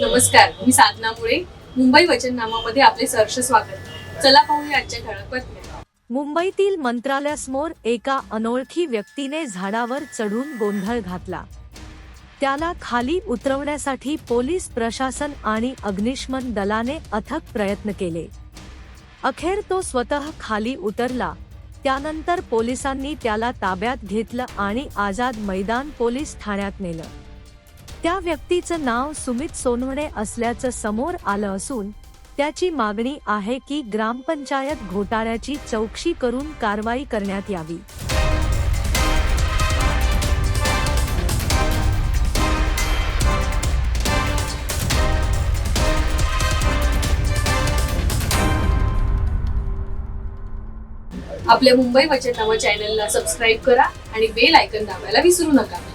नमस्कार मी साधना मुळे. मुंबई वचननामामध्ये आपले सहर्ष स्वागत. चला पाहूया आजच्या ठळक बातम्या. मुंबईतील मंत्रालयासमोर एका अनोळखी व्यक्तीने झाडावर चढून गोंधळ घातला. त्याला खाली उतरवण्यासाठी पोलीस प्रशासन आणि अग्निशमन दलाने अथक प्रयत्न केले. अखेर तो स्वतः खाली उतरला. त्यानंतर पोलिसांनी त्याला ताब्यात घेतलं आणि आझाद मैदान पोलीस ठाण्यात नेलं. त्या व्यक्तीचं नाव सुमित सोनवणे असल्याचं समोर आलं असून त्याची मागणी आहे की ग्रामपंचायत घोटाळ्याची चौकशी करून कारवाई करण्यात यावी. आपल्या मुंबई वचननामा चॅनलला सबस्क्राईब करा आणि बेल आयकन दाबायला विसरू नका.